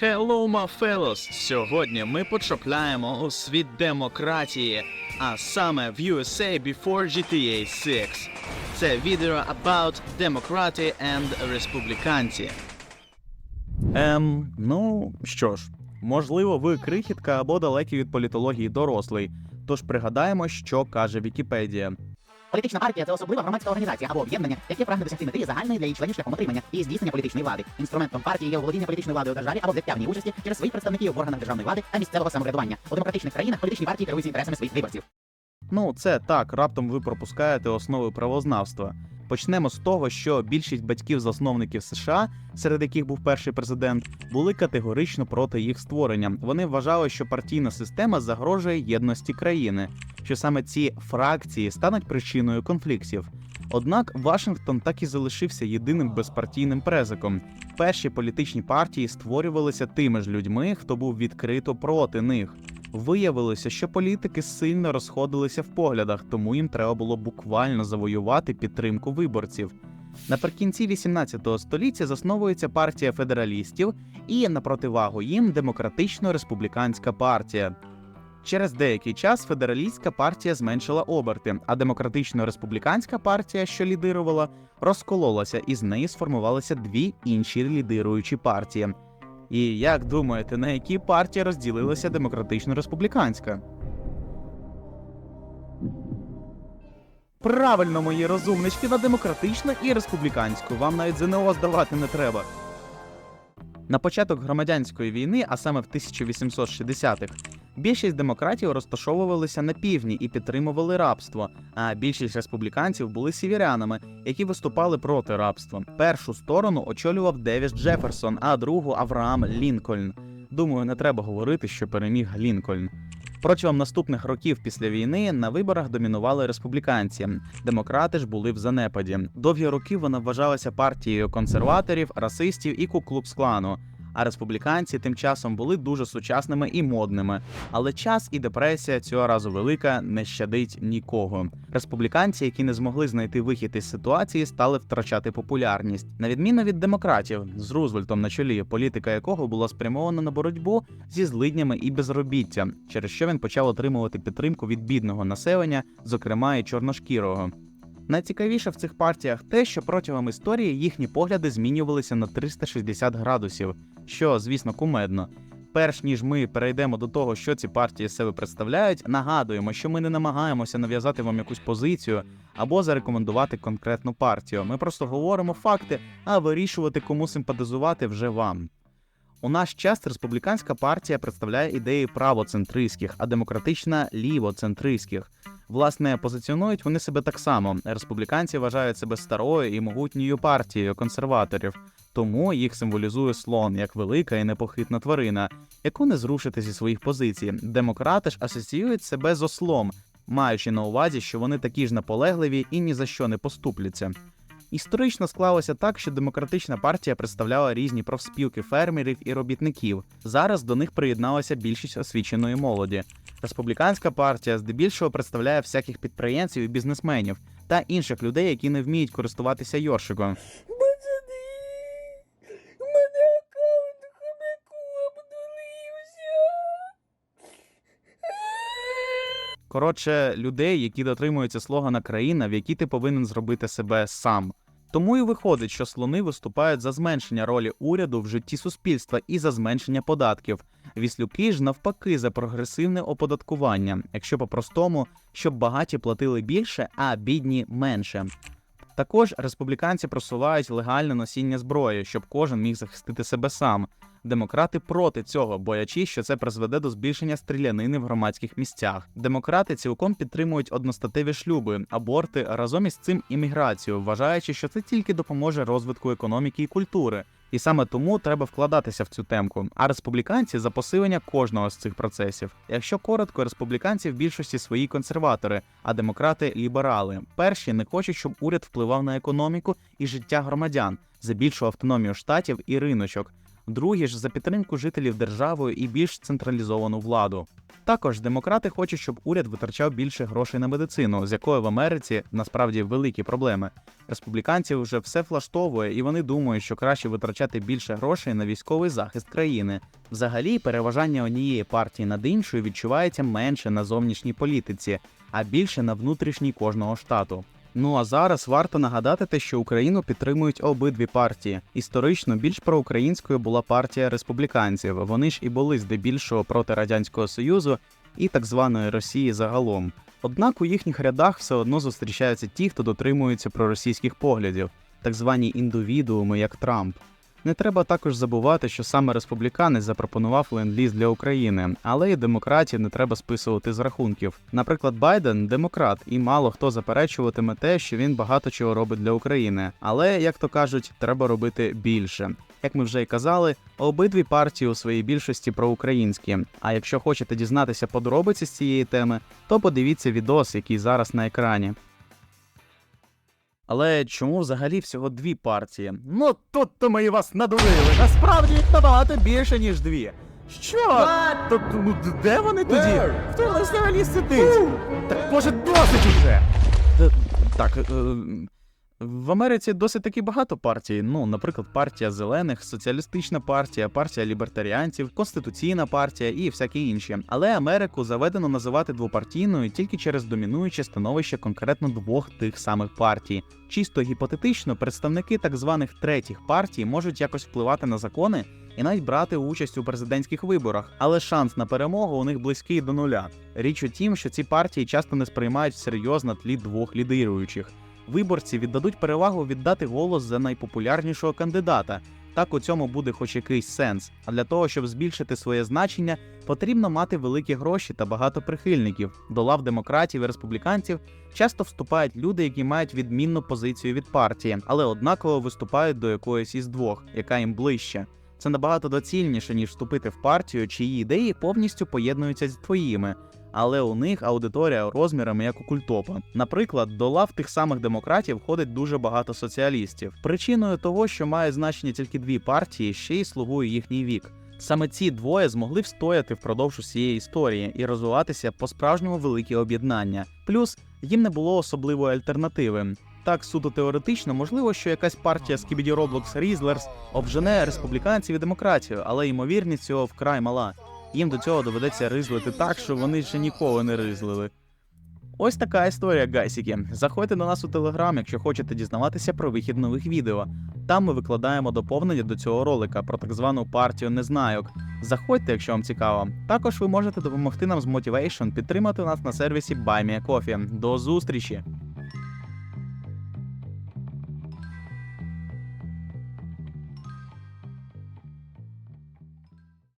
Hello, my fellows! Сьогодні ми потрапляємо у світ демократії, а саме в USA before GTA 6. Це відео about democracy and республіканці. Ем, ну що ж, можливо, ви крихітка або далекий від політології дорослий. Тож пригадаємо, що каже Вікіпедія. Політична партія це особлива громадська організація або об'єднання, яке прагне досягти мети загальної для її членів шляхом отримання і здійснення політичної влади. Інструментом партії є володіння політичної влади у державі або взяття в ній участі через своїх представників в органах державної влади та місцевого самоврядування. У демократичних країнах політичні партії керуються інтересами своїх виборців. Ну, це так, раптом ви пропускаєте основи правознавства. Почнемо з того, що більшість батьків-засновників США, серед яких був перший президент, були категорично проти їх створення. Вони вважали, що партійна система загрожує єдності країни, що саме ці фракції стануть причиною конфліктів. Однак Вашингтон так і залишився єдиним безпартійним презиком. Перші політичні партії створювалися тими ж людьми, хто був відкрито проти них. Виявилося, що політики сильно розходилися в поглядах, тому їм треба було буквально завоювати підтримку виборців. Наприкінці 18 століття засновується партія федералістів і на противагу їм демократично-республіканська партія. Через деякий час федералістська партія зменшила оберти, а демократично-республіканська партія, що лідирувала, розкололася, і з неї сформувалися дві інші лідируючі партії. І як думаєте, на які партії розділилася демократично-республіканська? Правильно, мої розумнички, на демократичну і республіканську. Вам навіть ЗНО здавати не треба. На початок громадянської війни, а саме в 1860-х, більшість демократів розташовувалися на півдні і підтримували рабство, а більшість республіканців були сіверянами, які виступали проти рабства. Першу сторону очолював Девіс Джеферсон, а другу Авраам Лінкольн. Думаю, не треба говорити, що переміг Лінкольн. Протягом наступних років після війни на виборах домінували республіканці. Демократи ж були в занепаді. Довгі роки вона вважалася партією консерваторів, расистів і куклукс-клану. А республіканці тим часом були дуже сучасними і модними. Але час і депресія цього разу велика не щадить нікого. Республіканці, які не змогли знайти вихід із ситуації, стали втрачати популярність. На відміну від демократів, з Рузвельтом на чолі, політика якого була спрямована на боротьбу зі злиднями і безробіттям, через що він почав отримувати підтримку від бідного населення, зокрема і чорношкірого. Найцікавіше в цих партіях те, що протягом історії їхні погляди змінювалися на 360 градусів, що, звісно, кумедно. Перш ніж ми перейдемо до того, що ці партії з себе представляють, нагадуємо, що ми не намагаємося нав'язати вам якусь позицію або зарекомендувати конкретну партію. Ми просто говоримо факти, а вирішувати, кому симпатизувати вже вам. У наш час республіканська партія представляє ідеї правоцентристських, а демократична лівоцентристських. Власне, позиціонують вони себе так само. Республіканці вважають себе старою і могутньою партією консерваторів, тому їх символізує слон як велика і непохитна тварина, яку не зрушити зі своїх позицій. Демократи ж асоціюють себе з ослом, маючи на увазі, що вони такі ж наполегливі і ні за що не поступляться. Історично склалося так, що демократична партія представляла різні профспілки фермерів і робітників. Зараз до них приєдналася більшість освіченої молоді. Республіканська партія здебільшого представляє всяких підприємців і бізнесменів та інших людей, які не вміють користуватися йоршиком. Коротше, людей, які дотримуються слогана країна, в якій ти повинен зробити себе сам. Тому і виходить, що слони виступають за зменшення ролі уряду в житті суспільства і за зменшення податків. Віслюки ж навпаки за прогресивне оподаткування, якщо по-простому, щоб багаті платили більше, а бідні менше. Також республіканці просувають легальне носіння зброї, щоб кожен міг захистити себе сам. Демократи проти цього, боячись, що це призведе до збільшення стрілянини в громадських місцях. Демократи цілком підтримують одностатеві шлюби, аборти разом із цим імміграцію, вважаючи, що це тільки допоможе розвитку економіки і культури. І саме тому треба вкладатися в цю темку. А республіканці за посилення кожного з цих процесів. Якщо коротко, республіканці в більшості свої консерватори, а демократи ліберали. Перші не хочуть, щоб уряд впливав на економіку і життя громадян за більшу автономію штатів і риночок. Другі ж за підтримку жителів державою і більш централізовану владу. Також демократи хочуть, щоб уряд витрачав більше грошей на медицину, з якою в Америці насправді великі проблеми. Республіканців вже все влаштовує, і вони думають, що краще витрачати більше грошей на військовий захист країни. Взагалі, переважання однієї партії над іншою відчувається менше на зовнішній політиці, а більше на внутрішній кожного штату. Ну а зараз варто нагадати те, що Україну підтримують обидві партії. Історично більш проукраїнською була партія республіканців. Вони ж і були здебільшого проти радянського союзу і так званої Росії загалом. Однак у їхніх рядах все одно зустрічаються ті, хто дотримується проросійських поглядів, так звані індивідууми, як Трамп. Не треба також забувати, що саме республіканець запропонував ленд-ліз для України, але і демократів не треба списувати з рахунків. Наприклад, Байден демократ, і мало хто заперечуватиме те, що він багато чого робить для України. Але, як то кажуть, треба робити більше. Як ми вже й казали, обидві партії у своїй більшості проукраїнські. А якщо хочете дізнатися подробиці з цієї теми, то подивіться відос, який зараз на екрані. Але чому взагалі всього дві партії? Ну тут то ми і вас надурили. Насправді їх набагато більше, ніж дві. Що? Тобто, ну, де вони тоді? Хто взагалі сидить? Так може досить уже. Так, е, в Америці досить таки багато партій. Ну, наприклад, партія зелених, соціалістична партія, партія лібертаріанців, конституційна партія і всякі інші. Але Америку заведено називати двопартійною тільки через домінуюче становище конкретно двох тих самих партій. Чисто гіпотетично, представники так званих третіх партій можуть якось впливати на закони і навіть брати участь у президентських виборах, але шанс на перемогу у них близький до нуля. Річ у тім, що ці партії часто не сприймають всерйоз на тлі двох лідируючих. Виборці віддадуть перевагу віддати голос за найпопулярнішого кандидата. Так у цьому буде хоч якийсь сенс. А для того, щоб збільшити своє значення, потрібно мати великі гроші та багато прихильників. До лав демократів і республіканців часто вступають люди, які мають відмінну позицію від партії, але однаково виступають до якоїсь із двох, яка їм ближче. Це набагато доцільніше, ніж вступити в партію, чиї ідеї повністю поєднуються з твоїми. Але у них аудиторія розмірами як у культопа. Наприклад, до лав тих самих демократів входить дуже багато соціалістів. Причиною того, що має значення тільки дві партії, ще й слугує їхній вік. Саме ці двоє змогли встояти впродовж усієї історії і розвиватися по справжньому великі об'єднання. Плюс їм не було особливої альтернативи. Так, суто теоретично, можливо, що якась партія Skibidi Roblox Rizzlers обжене республіканців і демократію, але ймовірність цього вкрай мала. Їм до цього доведеться ризлити так, що вони ще ніколи не ризлили. Ось така історія, гайсіки. Заходьте до нас у телеграм, якщо хочете дізнаватися про вихід нових відео. Там ми викладаємо доповнення до цього ролика про так звану партію незнайок. Заходьте, якщо вам цікаво. Також ви можете допомогти нам з Motivation підтримати нас на сервісі BuyMeACoffee. До зустрічі!